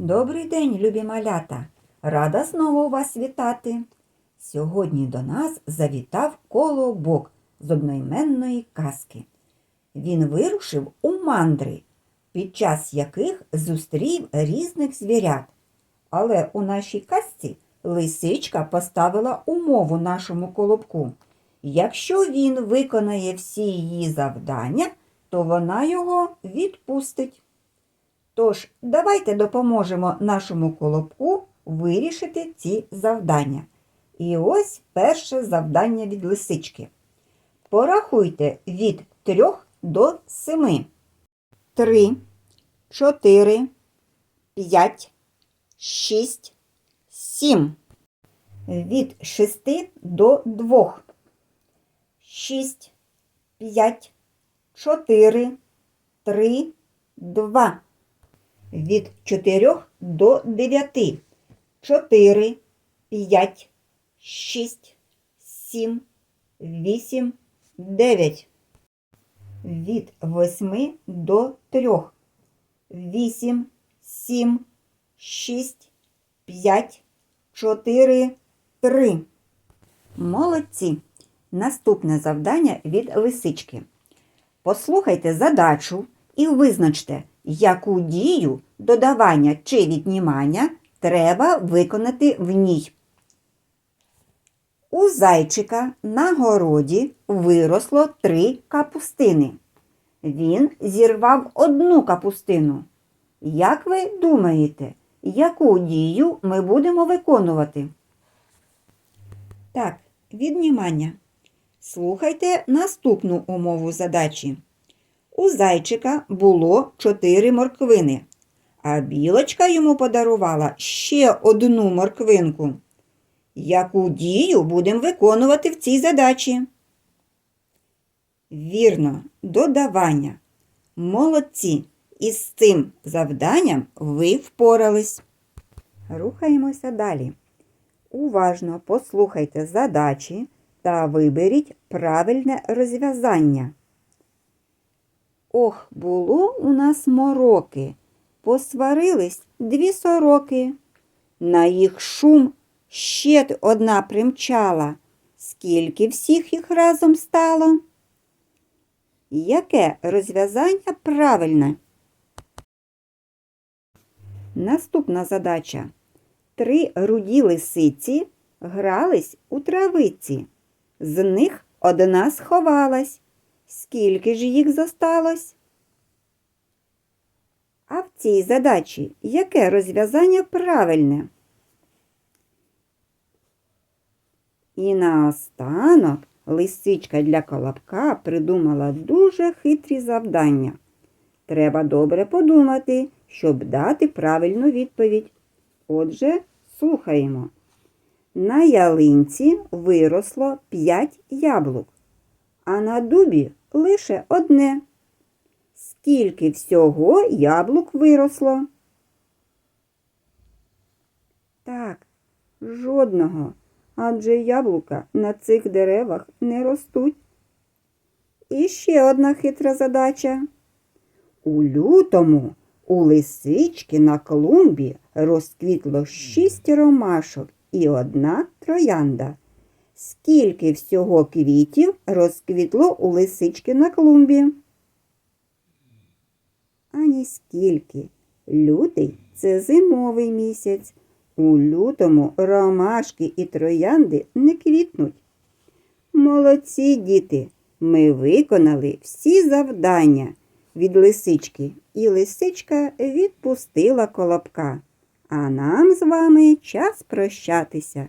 Добрий день, любі малята! Рада знову вас вітати. Сьогодні до нас завітав колобок з одноіменної казки. Він вирушив у мандри, під час яких зустрів різних звірят. Але у нашій казці лисичка поставила умову нашому колобку. Якщо він виконає всі її завдання, то вона його відпустить. Тож, давайте допоможемо нашому колобку вирішити ці завдання. І ось перше завдання від лисички. Порахуйте від 3 до 7. 3, 4, 5, 6, 7. Від 6 до 2. 6, 5, 4, 3, 2 від 4 до 9. 4, 5, 6, 7, 8, 9. Від 8 до 3. 8, 7, 6, 5, 4, 3. Молодці! Наступне завдання від лисички. Послухайте задачу і визначте, яку дію додавання чи віднімання треба виконати в ній. У зайчика на городі виросло три капустини. Він зірвав одну капустину. Як ви думаєте, яку дію ми будемо виконувати? Так, віднімання. Слухайте наступну умову задачі. У зайчика було чотири морквини, а білочка йому подарувала ще одну морквинку. Яку дію будемо виконувати в цій задачі? Вірно, додавання. Молодці! Із цим завданням ви впорались. Рухаємося далі. Уважно послухайте задачі та виберіть правильне розв'язання. Ох, було у нас мороки, посварились дві сороки. На їх шум ще одна примчала. Скільки всіх їх разом стало? Яке розв'язання правильне? Наступна задача. Три руді лисиці грались у травиці. З них одна сховалась. Скільки ж їх зосталось? А в цій задачі яке розв'язання правильне? І наостанок лисичка для колобка придумала дуже хитрі завдання. Треба добре подумати, щоб дати правильну відповідь. Отже, слухаємо. На ялинці виросло п'ять яблук, а на дубі лише одне. Скільки всього яблук виросло? Так, жодного, адже яблука на цих деревах не ростуть. І ще одна хитра задача. У лютому у лисички на клумбі розквітло шість ромашок і одна троянда. Скільки всього квітів розквітло у лисички на клумбі? Ані скільки. Лютий це зимовий місяць. У лютому ромашки і троянди не квітнуть. Молодці діти, ми виконали всі завдання від лисички, і лисичка відпустила колобка. А нам з вами час прощатися.